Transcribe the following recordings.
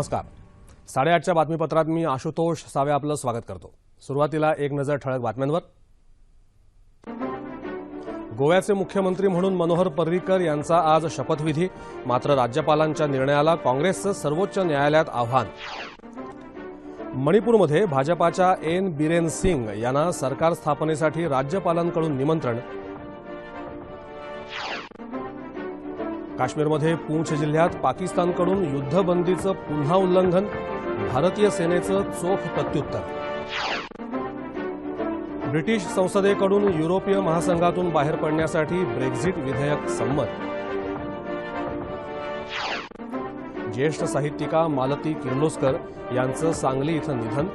नमस्कार. साडेआठच्या बातमीपत्रात मी आशुतोष सावे आपलं स्वागत करतो. सुरुवातीला एक नजर ठळक बातम्यांवर. गोव्याचे मुख्यमंत्री म्हणून मनोहर पर्रीकर यांचा आज शपथविधी मात्र राज्यपालांच्या निर्णयाला काँग्रेसचं सर्वोच्च न्यायालयात आव्हान. मणिपूरमध्ये भाजपाच्या एन. बिरेन सिंग यांना सरकार स्थापनेसाठी राज्यपालांकडून निमंत्रण काश्मीरमध्ये पूंछ जिल्ह्यात पाकिस्तानकडून युद्धबंदीचं पुन्हा उल्लंघन भारतीय सेनेचं चोख प्रत्युत्तर. ब्रिटिश संसदेकडून युरोपीय महासंघातून बाहेर पडण्यासाठी ब्रेक्झिट विधेयक संमत. ज्येष्ठ साहित्यिका मालती किर्लोस्कर यांचं सांगली इथं निधन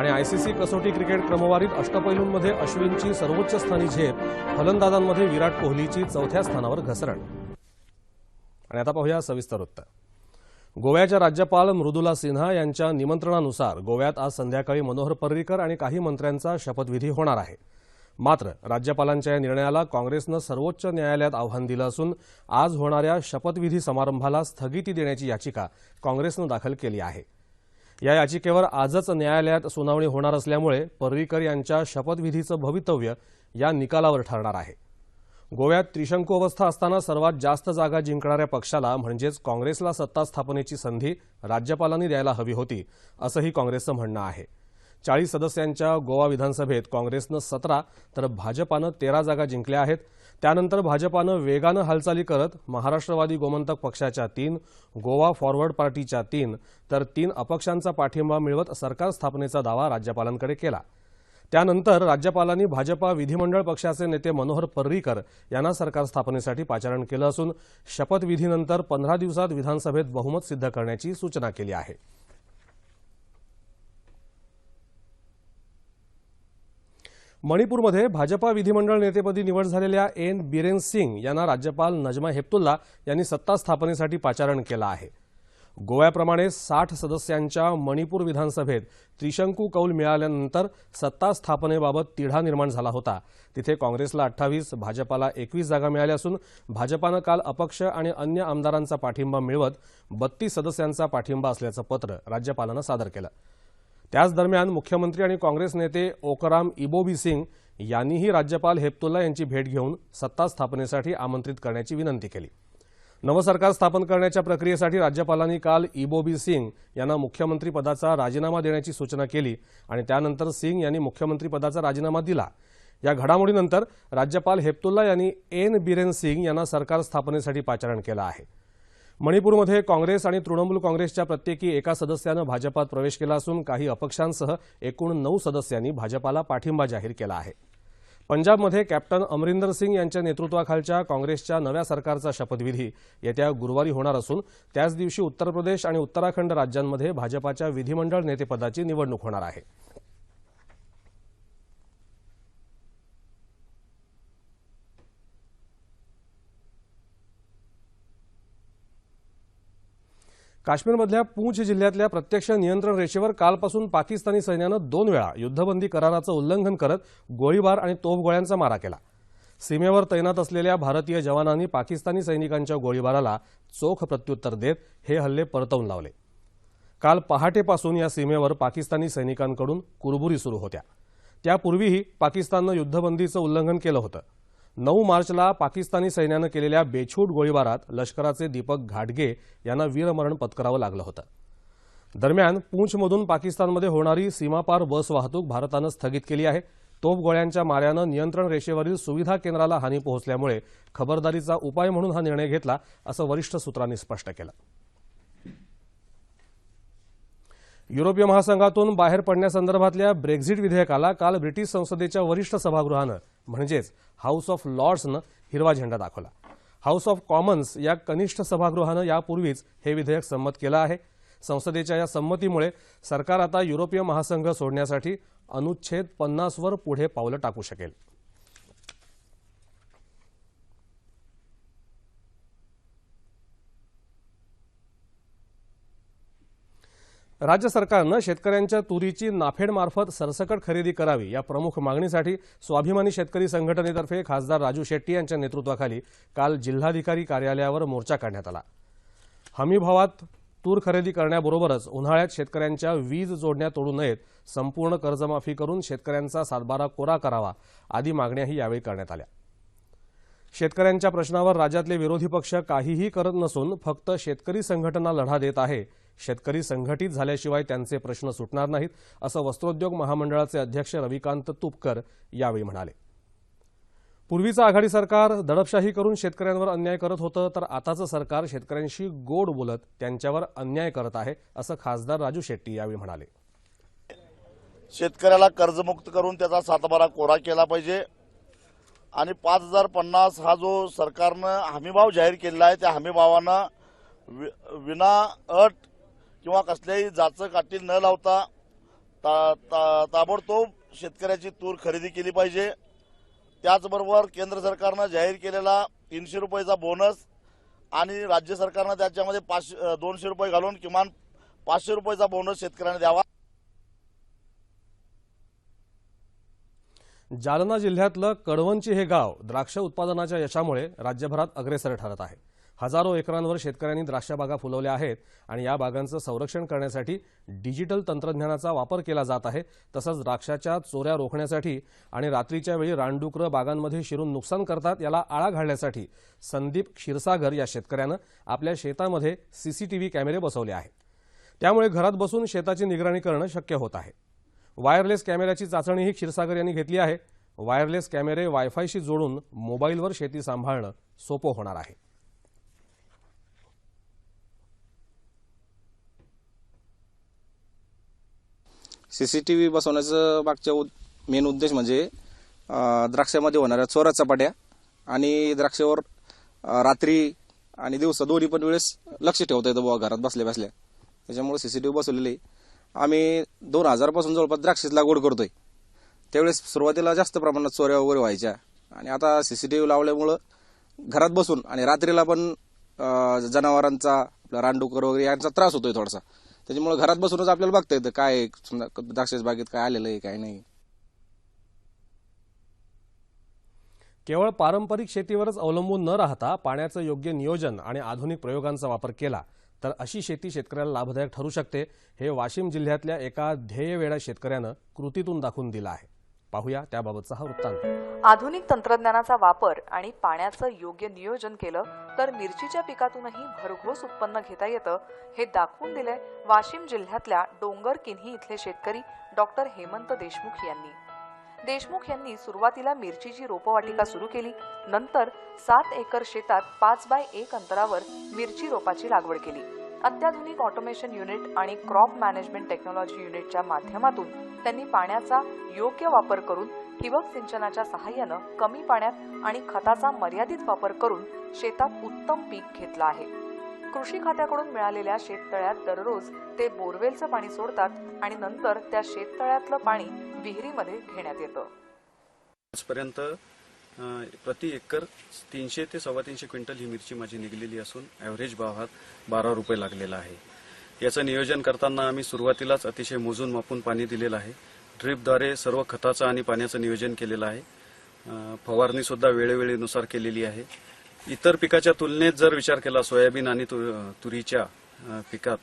आणि आयसीसी कसोटी क्रिकेट क्रमवारीत अष्टपैलूंमध्ये अश्विनची सर्वोच्च स्थानी झेप फलंदाजांमध्ये विराट कोहलीची चौथ्या स्थानावर घसरण. आणि आता पाहूया सविस्तर वृत्त. गोव्याच्या राज्यपाल मृदुला सिन्हा यांच्या निमंत्रणानुसार गोव्यात आज संध्याकाळी मनोहर पर्रीकर आणि काही मंत्र्यांचा शपथविधी होणार आहे. मात्र राज्यपालांच्या या निर्णयाला काँग्रेसनं सर्वोच्च न्यायालयात आव्हान दिलं असून आज होणाऱ्या शपथविधी समारंभाला स्थगिती देण्याची याचिका काँग्रेसनं दाखल केली आहे. या याचिकेवर आजच न्यायालयात सुनावणी होणार असल्यामुळे पर्रीकर यांच्या शपथविधीचं भवितव्य या निकालावर ठरणार आहे. गोव्यात त्रिशंकू अवस्था असताना सर्वात जास्त जागा जिंकणाऱ्या पक्षाला म्हणजेच काँग्रेसला सत्ता स्थापनेची संधी राज्यपालांनी द्यायला हवी होती असंही काँग्रेसचं म्हणणं आहे. चाळीस सदस्यांच्या गोवा विधानसभेत काँग्रेसनं सतरा तर भाजपानं तेरा जागा जिंकल्या आहेत. त्यानंतर भाजपानं वेगानं हालचाली करत महाराष्ट्रवादी गोमंतक पक्षाच्या तीन गोवा फॉरवर्ड पार्टीच्या तीन तर तीन अपक्षांचा पाठिंबा मिळवत सरकार स्थापनेचा दावा राज्यपालांकडे केला. त्यानंतर राज्यपालांनी भाजपा विधिमंडळ पक्षाचे नेते मनोहर पर्रीकर यांना सरकार स्थापनेसाठी पाचारण केलं असून शपथविधीनंतर पंधरा दिवसात विधानसभेत बहुमत सिद्ध करण्याची सूचना केली आहे. मणिपूरमध्ये भाजपा विधिमंडळ नेतेपदी निवड झालेल्या एन बिरेन सिंग यांना राज्यपाल नजमा हेप्तुल्ला यांनी सत्ता स्थापनेसाठी पाचारण केलं आहे. गोव्याप्रमाणे साठ सदस्यांच्या मणिपूर विधानसभेत त्रिशंकू कौल मिळाल्यानंतर सत्ता स्थापनेबाबत तिढा निर्माण झाला होता. तिथे काँग्रेसला अठ्ठावीस भाजपाला एकवीस जागा मिळाल्या असून भाजपानं काल अपक्ष आणि अन्य आमदारांचा पाठिंबा मिळवत बत्तीस सदस्यांचा पाठिंबा असल्याचं पत्र राज्यपालानं सादर केलं. त्याच दरम्यान मुख्यमंत्री आणि काँग्रेस नेते ओकराम इबोबी सिंग यांनीही राज्यपाल हेप्तुल्ला यांची भेट घेऊन सत्ता स्थापनेसाठी आमंत्रित करण्याची विनंती केली. नवं सरकार स्थापन करण्याच्या प्रक्रियेसाठी राज्यपालांनी काल इबोबी सिंग यांना मुख्यमंत्रीपदाचा राजीनामा देण्याची सूचना केली आणि त्यानंतर सिंग यांनी मुख्यमंत्रीपदाचा राजीनामा दिला. या घडामोडीनंतर राज्यपाल हेप्तुल्ला यांनी एन बिरेन सिंग यांना सरकार स्थापनेसाठी पाचारण केलं आहे. मणिपूरमध्ये काँग्रेस आणि तृणमूल काँग्रेसच्या प्रत्येकी एका सदस्यानं भाजपात प्रवेश केला असून काही अपक्षांसह एकूण नऊ सदस्यांनी भाजपाला पाठिंबा जाहीर केला आहे. पंजाबमध्ये कॅप्टन अमरिंदर सिंग यांच्या नेतृत्वाखालच्या काँग्रेसच्या नव्या सरकारचा शपथविधी येत्या गुरुवारी होणार असून त्याच दिवशी उत्तर प्रदेश आणि उत्तराखंड राज्यांमध्ये भाजपाच्या विधिमंडळ नेतेपदाची निवडणूक होणार आहे. काश्मीरमधल्या पूंछ जिल्ह्यातल्या प्रत्यक्ष नियंत्रण रेषेवर कालपासून पाकिस्तानी सैन्यानं दोन वेळा युद्धबंदी कराराचं उल्लंघन करत गोळीबार आणि तोफगोळ्यांचा मारा केला. सीमेवर तैनात असलेल्या भारतीय जवानांनी पाकिस्तानी सैनिकांच्या गोळीबाराला चोख प्रत्युत्तर देत हे हल्ले परतवून लावले. काल पहाटेपासून या सीमेवर पाकिस्तानी सैनिकांकडून कुरबुरी सुरू होत्या. त्यापूर्वीही पाकिस्ताननं युद्धबंदीचं उल्लंघन केलं होतं. नऊ मार्चला पाकिस्तानी सैन्यानं केलेल्या बेछूट गोळीबारात लष्कराचे दीपक घाटगे यांना वीरमरण पत्करावं लागलं होतं. दरम्यान पूंछमधून पाकिस्तानमध्ये होणारी सीमापार बस वाहतूक भारतानं स्थगित केली आहे. तोफगोळ्यांच्या माऱ्यानं नियंत्रण रेषेवरील सुविधा केंद्राला हानी पोहोचल्यामुळे खबरदारीचा उपाय म्हणून हा निर्णय घेतला असं वरिष्ठ सूत्रांनी स्पष्ट केलं. युरोपीय महासंघातून बाहेर पडण्यासंदर्भातल्या ब्रेक्झिट विधेयकाला काल ब्रिटिश संसदेच्या वरिष्ठ सभागृहानं म्हणजेच हाऊस ऑफ लॉर्ड्सनं हिरवा झेंडा दाखवला. हाऊस ऑफ कॉमन्स या कनिष्ठ सभागृहानं यापूर्वीच हे विधेयक संमत केलं आहे. संसदेच्या या संमतीमुळे सरकार आता युरोपीय महासंघ सोडण्यासाठी अनुच्छेद पन्नासवर पुढे पावलं टाकू शकेल. राज्य सरकारनं शेतकऱ्यांच्या तुरीची नाफेडमार्फत सरसकट खरेदी करावी या प्रमुख मागणीसाठी स्वाभिमानी शेतकरी संघटनेतर्फे खासदार राजू शेट्टी यांच्या नेतृत्वाखाली काल जिल्हाधिकारी कार्यालयावर मोर्चा काढण्यात आला. हमीभावात तूर खरेदी करण्याबरोबरच उन्हाळ्यात शेतकऱ्यांच्या वीज जोडण्या तोडू नयेत संपूर्ण कर्जमाफी करून शेतकऱ्यांचा सातबारा कोरा करावा आदी मागण्याही यावेळी करण्यात आल्या. शेतकऱ्यांच्या प्रश्नावर राज्यातले विरोधी पक्ष काहीही करत नसून फक्त शेतकरी संघटना लढा देत आहे शेतकरी संघटित झाल्याशिवाय त्यांचे प्रश्न सुटणार नाहीत असं वस्त्रोद्योग महामंडळाचे अध्यक्ष रविकांत तुपकर यावेळी म्हणाले. पूर्वीचं आघाडी सरकार दडपशाही करून शेतकऱ्यांवर अन्याय करत होतं तर आताचं सरकार शेतकऱ्यांशी गोड बोलत त्यांच्यावर अन्याय करत आहे असं खासदार राजू शेट्टी यावेळी म्हणाले. शेतकऱ्याला कर्जमुक्त करून त्याचा सातबारा कोरा केला पाहिजे. आणि पाच हजार पन्नास हा जो सरकारनं हमीभाव जाहीर केलेला आहे त्या हमीभावानं वि- विना अट किंवा कसल्याही जाचं काठी न लावता ता, ता, ताबडतोब शेतकऱ्याची तूर खरेदी केली पाहिजे. त्याचबरोबर केंद्र सरकारनं जाहीर केलेला तीनशे रुपयाचा बोनस आणि राज्य सरकारनं त्याच्यामध्ये पाचशे दोनशे रुपये घालून किमान पाचशे रुपयाचा बोनस शेतकऱ्यांना द्यावा. जालना जिल्ह्यातलं कडवंची हे गाव द्राक्ष उत्पादनाच्या यशामुळे राज्यभरात अग्रेसर ठरत आहे. हजारो एकरांवर शेतकऱ्यांनी द्राक्षबागा फुलवल्या आहेत आणि या बागांचं संरक्षण करण्यासाठी डिजिटल तंत्रज्ञानाचा वापर केला जात आहे तसंच द्राक्षाच्या चोऱ्या रोखण्यासाठी आणि रात्रीच्या वेळी रानडुकरं बागांमध्ये शिरून नुकसान करतात याला आळा घालण्यासाठी संदीप क्षीरसागर या शेतकऱ्यानं आपल्या शेतामध्ये सीसीटीव्ही कॅमेरे बसवले आहेत. त्यामुळे घरात बसून शेताची निगराणी करणं शक्य होत आहे. वायरलेस कॅमेऱ्याची चाचणीही क्षीरसागर यांनी घेतली आहे. वायरलेस कॅमेरे वायफायशी जोडून मोबाईलवर शेती सांभाळणं सोपं होणार आहे. सी सी टी व्ही बसवण्याचं मागच्या मेन उद्देश म्हणजे द्राक्षामध्ये होणाऱ्या चोरा चपाट्या आणि द्राक्षावर रात्री आणि दिवसा दोन्ही पण वेळेस लक्ष ठेवता येतं बुवा घरात बसल्या बसल्या. त्याच्यामुळे सी सी टी व्ही बसवलेली. आहे. आम्ही दोन हजारपासून जवळपास द्राक्षाची लागवड करतोय. त्यावेळेस सुरुवातीला जास्त प्रमाणात चोऱ्या वगैरे व्हायच्या. आणि आता सी सी टी व्ही लावल्यामुळं घरात बसून आणि रात्रीला पण जनावरांचा आपला रानडुकर वगैरे यांचा त्रास होतोय थोडासा. त्याच्यामुळे घरात बसूनच आपल्याला बघता येतं काय आहे, समजा द्राक्षाच्या बागेत काय आलेलं आहे काय नाही. केवळ पारंपरिक शेतीवरच अवलंबून न राहता पाण्याचं योग्य नियोजन आणि आधुनिक प्रयोगांचा वापर केला तर अशी शेती शेतकऱ्याला लाभदायक ठरू शकते हे वाशिम जिल्ह्यातल्या एका ध्येयवेड्या शेतकऱ्यानं कृतीतून दाखवून दिलं आहे. पाहूया त्याबाबतचा हा वृत्तांत. आधुनिक तंत्रज्ञानाचा वापर आणि पाण्याचं योग्य नियोजन केलं तर मिरचीच्या पिकातूनही भरघोस उत्पन्न घेता येतं हे दाखवून दिलंय वाशिम जिल्ह्यातल्या डोंगर किन्ही इथले शेतकरी डॉक्टर हेमंत देशमुख यांनी. देशमुख यांनी सुरुवातीला मिरचीची रोपवाटिका सुरू केली नंतर सात एकर शेतात पाच बाय एक अंतरावर मिरची रोपाची लागवड केली. अत्याधुनिक ऑटोमेशन युनिट आणि क्रॉप मॅनेजमेंट टेक्नॉलॉजी युनिटच्या माध्यमातून त्यांनी पाण्याचा योग्य वापर करून ठिबक सिंचनाच्या सहाय्यानं कमी पाण्यात आणि खताचा मर्यादित वापर करून शेतात उत्तम पीक घेतलं आहे. कृषी खात्याकडून मिळालेल्या शेततळ्यात दररोज ते बोरवेलचं पाणी सोडतात आणि नंतर त्या शेततळ्यातलं पाणी विहिरीमध्ये घेण्यात येतं. आजपर्यंत प्रति एकर तीनशे ते सव्वा तीनशे क्विंटल ही मिरची माझी निघलेली असून ॲव्हरेज भाव हा बारा रुपये लागलेला आहे. याचं नियोजन करताना आम्ही सुरुवातीलाच अतिशय मोजून मापून पाणी दिलेलं आहे. ड्रीपद्वारे सर्व खताचं आणि पाण्याचं नियोजन केलेलं आहे. फवारणीसुद्धा फवारणी सुद्धा वेळेवेळेनुसार केलेली आहे. इतर पिकाच्या तुलनेत जर विचार केला सोयाबीन आणि तु- तुरीच्या पिकात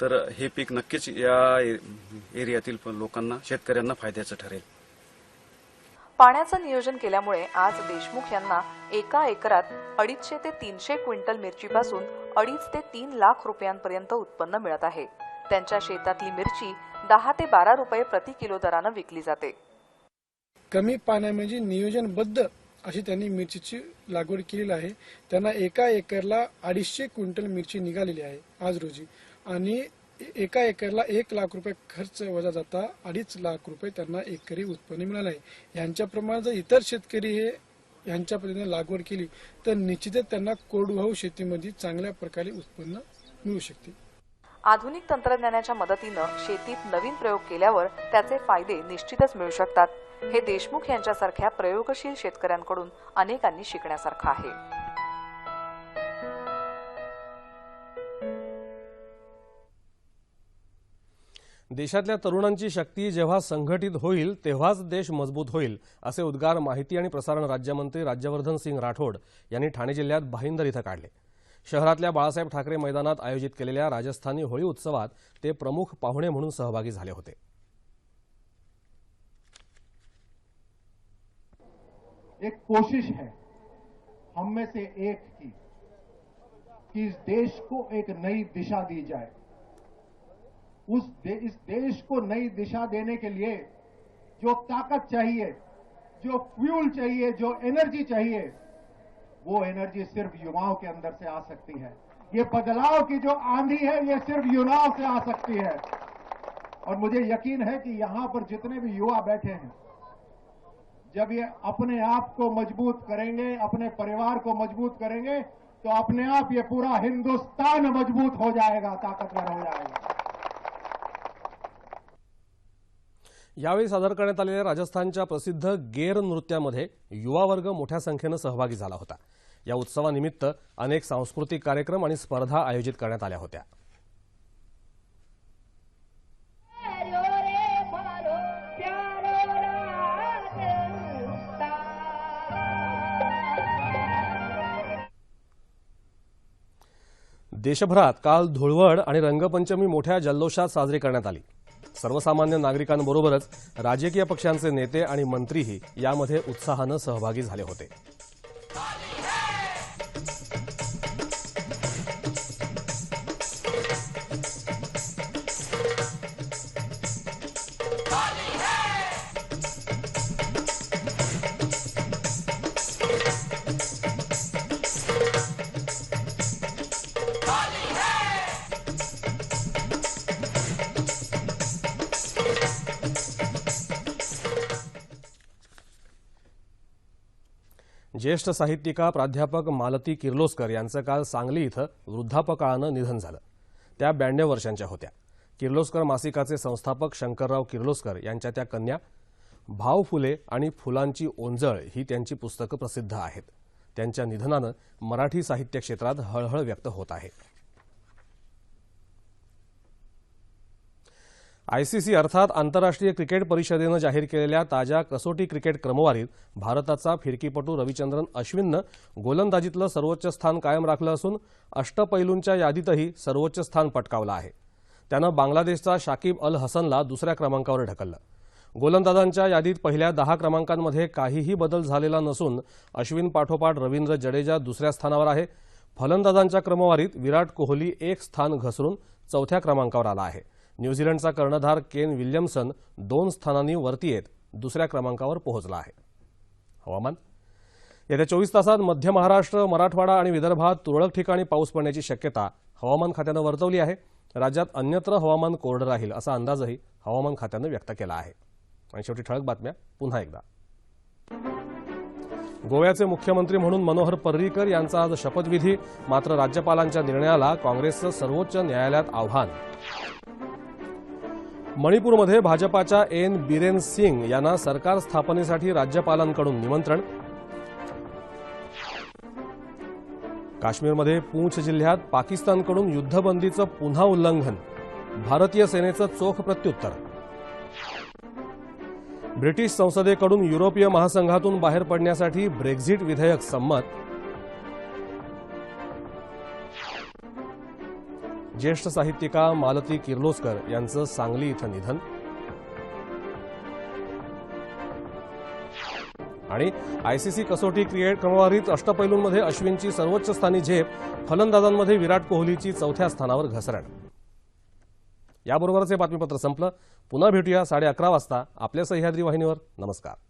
तर हे पीक नक्कीच या ए- एरियातील लोकांना शेतकऱ्यांना फायद्याचं ठरेल. पाण्याचं नियोजन केल्यामुळे आज देशमुख यांना एका एकरात अडीचशे ते तीनशे क्विंटल मिरचीपासून अडीच ते तीन लाख रुपयांपर्यंत उत्पन्न मिळत आहे. त्यांच्या शेतातली मिरची दहा ते बारा रुपये प्रति किलो दरानं विकली जाते. कमी पाण्यामध्ये नियोजनबद्ध अशी त्यांनी मिरचीची लागवड केलेली आहे. त्यांना एका एकरला अडीचशे क्विंटल मिरची निघालेली आहे आज रोजी. आणि एका एकरला एक लाख रुपये खर्च वजा जाता अडीच लाख रुपये त्यांना एकरी उत्पन्न मिळालं आहे यांच्याप्रमाणे जर इतर शेतकरी हे यांच्या पद्धतीने लागवड केली तर निश्चितच त्यांना कोरडवाहू शेतीमध्ये चांगल्या प्रकारे उत्पन्न मिळू शकते. आधुनिक तंत्रज्ञानाच्या मदतीनं शेतीत नवीन प्रयोग केल्यावर त्याचे फायदे निश्चितच मिळू शकतात. हे देशमुख यांच्यासारख्या प्रयोगशील शेतकऱ्यांकडून अनेकांनी शिकण्यासारखं आहे. देशातल्या तरुणांची शक्ती जेव्हा संघटित होईल तेव्हाच देश मजबूत होईल असे उद्गार माहिती आणि प्रसारण राज्यमंत्री राज्यवर्धन सिंग राठोड यांनी ठाणे जिल्ह्यात भाईंदर इथं काढले. शहरातल्या बाळासाहेब ठाकरे मैदानात आयोजित केलेल्या राजस्थानी होळी उत्सवात ते प्रमुख पाहुणे म्हणून सहभागी झाले होते. एक कोशिश है हम में से एक की कि इस देश को एक नई दिशा दी जाए। उस दे, इस देश को नई दिशा देने के लिए जो ताकत चाहिए जो फ्यूल चाहिए जो एनर्जी चाहिए वो एनर्जी सिर्फ़ युवाओं के अंदर से आ सकती है। ये बदलाव की जो आंधी है ये सिर्फ़ युवाओं से आ सकती है। और मुझे यकीन है कि यहाँ पर जितने भी युवा बैठे हैं जब ये अपने आप को मज़बूत करेंगे अपने परिवार को मज़बूत करेंगे तो अपने आप ये पूरा हिंदुस्तान मज़बूत हो जाएगा ताकतवर हो जाएगा। यावेळी सादर करण्यात आलेल्या राजस्थानच्या प्रसिद्ध गेर नृत्यामध्ये युवा वर्ग मोठ्या संख्येनं सहभागी झाला होता. या उत्सवानिमित्त अनेक सांस्कृतिक कार्यक्रम आणि स्पर्धा आयोजित करण्यात आल्या होत्या. देशभरात काल धुळवड आणि रंगपंचमी मोठ्या जल्लोषात साजरी करण्यात आली. सर्वसामान्य नागरिकांबरोबरच राजकीय पक्षांचे नेते आणि मंत्रीही यामध्ये उत्साहानं सहभागी झाले होते. ज्येष्ठ साहित्यिका प्राध्यापक मालती किर्लोस्कर यांचं काल सांगली इथं वृद्धापकाळानं निधन झालं. त्या ब्याण्णव वर्षांच्या होत्या. किर्लोस्कर मासिकाचे संस्थापक शंकरराव किर्लोस्कर यांच्या त्या कन्या भाव फुले आणि फुलांची ओंजळ ही त्यांची पुस्तकं प्रसिद्ध आहेत. त्यांच्या निधनानं मराठी साहित्य क्षेत्रात हळहळ व्यक्त होत आहे. आयसीसी अर्थात आंतरराष्ट्रीय क्रिकेट परिषदेनं जाहीर केलेल्या ताज्या कसोटी क्रिकेट क्रमवारीत भारताचा फिरकीपटू रविचंद्रन अश्विननं गोलंदाजीतलं सर्वोच्च स्थान कायम राखलं असून अष्टपैलूंच्या यादीतही सर्वोच्च स्थान पटकावलं आहे. त्यानं बांगलादेशचा शाकिब अल हसनला दुसऱ्या क्रमांकावर ढकललं. गोलंदाजांच्या यादीत पहिल्या दहा क्रमांकांमध्ये काहीही बदल झालेला नसून अश्विन पाठोपाठ रवींद्र जडेजा दुसऱ्या स्थानावर आहे. फलंदाजांच्या क्रमवारीत विराट कोहली एक स्थान घसरून चौथ्या क्रमांकावर आला आहे. न्यूझीलंडचा कर्णधार केन विल्यमसन दोन स्थानांनी वरती येत दुसऱ्या क्रमांकावर पोहोचला आहे. हवामान? येत्या चोवीस तासात मध्य महाराष्ट्र मराठवाडा आणि विदर्भात तुरळक ठिकाणी पाऊस पडण्याची शक्यता हवामान खात्यानं वर्तवली आहे. राज्यात अन्यत्र हवामान कोरडं राहील असा अंदाजही हवामान खात्यानं व्यक्त केला आहे. आणि शेवटी ठळक बातम्या पुन्हा एकदा. गोव्याचे मुख्यमंत्री म्हणून मनोहर पर्रीकर यांचा आज शपथविधी मात्र राज्यपालांच्या निर्णयाला काँग्रेसचं सर्वोच्च न्यायालयात आव्हान. मणिपूरमध्ये भाजपाच्या एन. बिरेन सिंग यांना सरकार स्थापनेसाठी राज्यपालांकडून निमंत्रण. काश्मीरमध्ये पूंछ जिल्ह्यात पाकिस्तानकडून युद्धबंदीचं पुन्हा उल्लंघन. भारतीय सेनेचं चोख प्रत्युत्तर. ब्रिटिश संसदेकडून युरोपीय महासंघातून बाहेर पडण्यासाठी ब्रेक्झिट विधेयक संमत. ज्येष्ठ साहित्यिका मालती किर्लोस्कर यांचं सांगली इथं निधन. आणि आयसीसी कसोटी क्रिकेट क्रमवारीत अष्टपैलूंमध्ये अश्विनची सर्वोच्च स्थानी झेप फलंदाजांमध्ये विराट कोहलीची चौथ्या स्थानावर घसरण. याबरोबरच हे बातमीपत्र संपलं. पुन्हा भेटूया साडे अकरा वाजता आपल्या सह्याद्री वाहिनीवर. नमस्कार.